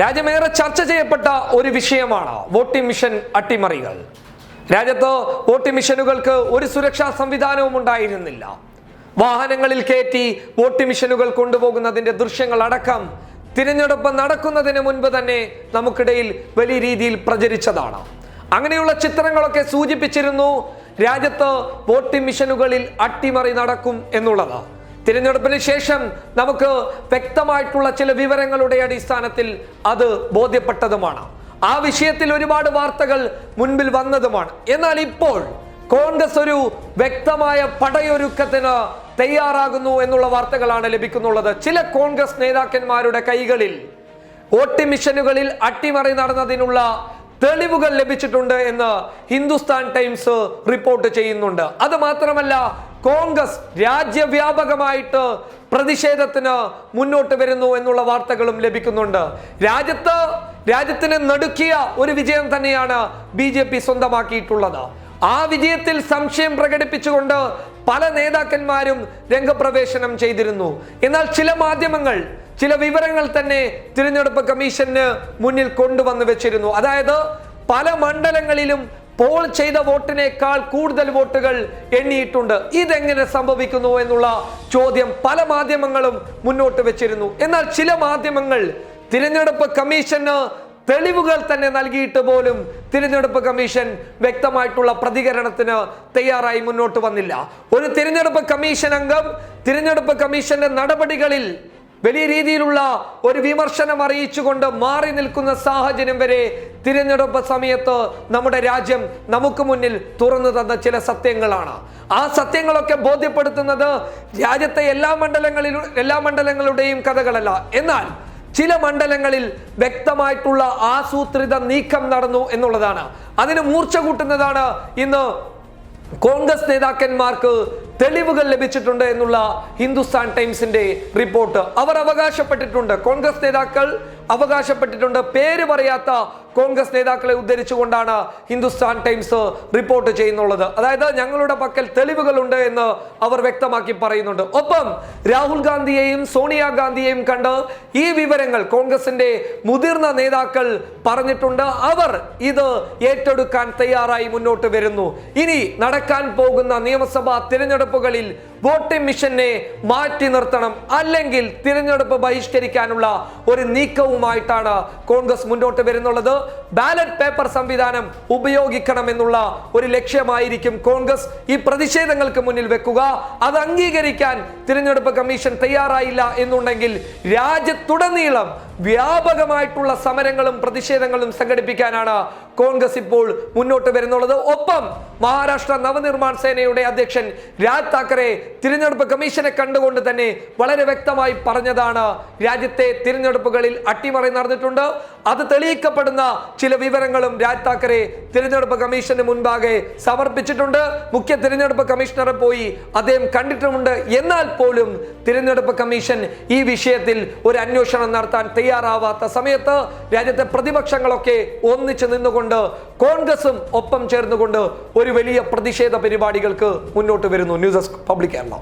രാജ്യമേറെ ചർച്ച ചെയ്യപ്പെട്ട ഒരു വിഷയമാണ് വോട്ടിംഗ് മിഷൻ അട്ടിമറികൾ. രാജ്യത്ത് വോട്ടിംഗ് മിഷനുകൾക്ക് ഒരു സുരക്ഷാ സംവിധാനവും ഉണ്ടായിരുന്നില്ല. വാഹനങ്ങളിൽ കയറ്റി വോട്ടിംഗ് മിഷനുകൾ കൊണ്ടുപോകുന്നതിന്റെ ദൃശ്യങ്ങൾ അടക്കം തിരഞ്ഞെടുപ്പ് നടക്കുന്നതിന് മുൻപ് തന്നെ നമുക്കിടയിൽ വലിയ രീതിയിൽ പ്രചരിച്ചതാണ്. അങ്ങനെയുള്ള ചിത്രങ്ങളൊക്കെ സൂചിപ്പിച്ചിരുന്നു രാജ്യത്ത് വോട്ടിംഗ് മിഷനുകളിൽ അട്ടിമറി നടക്കും എന്നുള്ളത്. തിരഞ്ഞെടുപ്പിന് ശേഷം നമുക്ക് വ്യക്തമായിട്ടുള്ള ചില വിവരങ്ങളുടെ അടിസ്ഥാനത്തിൽ അത് ബോധ്യപ്പെട്ടതുമാണ്. ആ വിഷയത്തിൽ ഒരുപാട് വാർത്തകൾ മുൻപിൽ വന്നതുമാണ്. എന്നാൽ ഇപ്പോൾ കോൺഗ്രസ് ഒരു വ്യക്തമായ പടയൊരുക്കത്തിന് തയ്യാറാകുന്നു എന്നുള്ള വാർത്തകളാണ് ലഭിക്കുന്നുള്ളത്. ചില കോൺഗ്രസ് നേതാക്കന്മാരുടെ കൈകളിൽ വോട്ടിംഗ് മിഷനുകളിൽ അട്ടിമറി നടന്നതിനുള്ള തെളിവുകൾ ലഭിച്ചിട്ടുണ്ട് എന്ന് ഹിന്ദുസ്ഥാൻ ടൈംസ് റിപ്പോർട്ട് ചെയ്യുന്നുണ്ട്. അത് മാത്രമല്ല കോൺഗ്രസ് രാജ്യവ്യാപകമായിട്ട് പ്രതിഷേധത്തിന് മുന്നോട്ട് വരുന്നു എന്നുള്ള വാർത്തകളും ലഭിക്കുന്നുണ്ട്. രാജ്യത്ത് രാജ്യത്തിന് നടുക്കിയ ഒരു വിജയം തന്നെയാണ് ബി ജെ പി സ്വന്തമാക്കിയിട്ടുള്ളത്. ആ വിജയത്തിൽ സംശയം പ്രകടിപ്പിച്ചുകൊണ്ട് പല നേതാക്കന്മാരും രംഗപ്രവേശനം ചെയ്തിരുന്നു. എന്നാൽ ചില മാധ്യമങ്ങൾ ചില വിവരങ്ങൾ തന്നെ തിരഞ്ഞെടുപ്പ് കമ്മീഷന് മുന്നിൽ കൊണ്ടുവന്നു വെച്ചിരുന്നു. അതായത് പല മണ്ഡലങ്ങളിലും പോൾ ചെയ്ത വോട്ടിനേക്കാൾ കൂടുതൽ വോട്ടുകൾ എണ്ണിയിട്ടുണ്ട്. ഇതെങ്ങനെ സംഭവിക്കുന്നു എന്നുള്ള ചോദ്യം പല മാധ്യമങ്ങളും മുന്നോട്ട് വെച്ചിരുന്നു. എന്നാൽ ചില മാധ്യമങ്ങൾ തിരഞ്ഞെടുപ്പ് കമ്മീഷന് തെളിവുകൾ തന്നെ നൽകിയിട്ട് പോലും തിരഞ്ഞെടുപ്പ് കമ്മീഷൻ വ്യക്തമായിട്ടുള്ള പ്രതികരണത്തിന് തയ്യാറായി മുന്നോട്ട് വന്നില്ല. ഒരു തിരഞ്ഞെടുപ്പ് കമ്മീഷൻ അംഗം തിരഞ്ഞെടുപ്പ് കമ്മീഷന്റെ നടപടികളിൽ വലിയ രീതിയിലുള്ള ഒരു വിമർശനം അറിയിച്ചുകൊണ്ട് മാറി നിൽക്കുന്ന സാഹചര്യം വരെ തിരഞ്ഞെടുപ്പ് സമയത്ത് നമ്മുടെ രാജ്യം നമുക്ക് മുന്നിൽ തുറന്നു തന്ന ചില സത്യങ്ങളാണ്. ആ സത്യങ്ങളൊക്കെ ബോധ്യപ്പെടുത്തുന്നത് രാജ്യത്തെ എല്ലാ മണ്ഡലങ്ങളിലും എല്ലാ മണ്ഡലങ്ങളുടെയും കഥകളല്ല. എന്നാൽ ചില മണ്ഡലങ്ങളിൽ വ്യക്തമായിട്ടുള്ള ആസൂത്രിത നീക്കം നടന്നു എന്നുള്ളതാണ്. അതിന് മൂർച്ച കൂട്ടുന്നതാണ് ഇന്ന് കോൺഗ്രസ് നേതാക്കന്മാർക്ക് തെളിവുകൾ ലഭിച്ചിട്ടുണ്ട് എന്നുള്ള ഹിന്ദുസ്ഥാൻ ടൈംസിന്റെ റിപ്പോർട്ട്. അവർ അവകാശപ്പെട്ടിട്ടുണ്ട്. കോൺഗ്രസ് നേതാക്കൾ അവകാശപ്പെട്ടിട്ടുണ്ട്. പേര് പറയാത്ത കോൺഗ്രസ് നേതാക്കളെ ഉദ്ധരിച്ചുകൊണ്ടാണ് ഹിന്ദുസ്ഥാൻ ടൈംസ് റിപ്പോർട്ട് ചെയ്യുന്നുള്ളത്. അതായത് ഞങ്ങളുടെ പക്കൽ തെളിവുകളുണ്ട് എന്ന് അവർ വ്യക്തമാക്കി പറയുന്നുണ്ട്. ഒപ്പം രാഹുൽ ഗാന്ധിയെയും സോണിയാഗാന്ധിയെയും കണ്ട് ഈ വിവരങ്ങൾ കോൺഗ്രസിന്റെ മുതിർന്ന നേതാക്കൾ പറഞ്ഞിട്ടുണ്ട്. അവർ ഇത് ഏറ്റെടുക്കാൻ തയ്യാറായി മുന്നോട്ട് വരുന്നു. ഇനി നടക്കാൻ പോകുന്ന നിയമസഭാ തിരഞ്ഞെടുപ്പുകളിൽ വോട്ടിംഗ് മിഷനെ മാറ്റി നിർത്തണം അല്ലെങ്കിൽ തിരഞ്ഞെടുപ്പ് ബഹിഷ്കരിക്കാനുള്ള ഒരു നീക്കവുമായിട്ടാണ് കോൺഗ്രസ് മുന്നോട്ട് വരുന്നുള്ളത്. ബാലറ്റ് പേപ്പർ സംവിധാനം ഉപയോഗിക്കണം എന്നുള്ള ഒരു ലക്ഷ്യമായിരിക്കും കോൺഗ്രസ് ഈ പ്രതിഷേധങ്ങൾക്ക് മുന്നിൽ വെക്കുക. അത് അംഗീകരിക്കാൻ തിരഞ്ഞെടുപ്പ് കമ്മീഷൻ തയ്യാറായില്ല എന്നുണ്ടെങ്കിൽ രാജ്യത്തുടനീളം വ്യാപകമായിട്ടുള്ള സമരങ്ങളും പ്രതിഷേധങ്ങളും സംഘടിപ്പിക്കാനാണ് കോൺഗ്രസ് ഇപ്പോൾ മുന്നോട്ട് വരുന്നുള്ളത്. ഒപ്പം മഹാരാഷ്ട്ര നവനിർമ്മാൺ സേനയുടെ അധ്യക്ഷൻ രാജ് താക്കറെ തിരഞ്ഞെടുപ്പ് കമ്മീഷനെ കണ്ടുകൊണ്ട് തന്നെ വളരെ വ്യക്തമായി പറഞ്ഞതാണ്. രാജ്യത്തെ തിരഞ്ഞെടുപ്പുകളിൽ അട്ടിമറി നടന്നിട്ടുണ്ട്. അത് തെളിയിക്കപ്പെടുന്ന ചില വിവരങ്ങളും രാജ് താക്കറെ തിരഞ്ഞെടുപ്പ് കമ്മീഷന് മുൻപാകെ സമർപ്പിച്ചിട്ടുണ്ട്. മുഖ്യ തിരഞ്ഞെടുപ്പ് കമ്മീഷണറെ പോയി അദ്ദേഹം കണ്ടിട്ടുമുണ്ട്. എന്നാൽ പോലും തിരഞ്ഞെടുപ്പ് കമ്മീഷൻ ഈ വിഷയത്തിൽ ഒരു അന്വേഷണം നടത്താൻ തയ്യാറാവാത്ത സമയത്ത് രാജ്യത്തെ പ്രതിപക്ഷങ്ങളൊക്കെ ഒന്നിച്ചു നിന്നുകൊണ്ട് കോൺഗ്രസും ഒപ്പം ചേർന്നുകൊണ്ട് ഒരു വലിയ പ്രതിഷേധ പരിപാടികൾക്ക് മുന്നോട്ട് വരുന്നു news desk public Kerala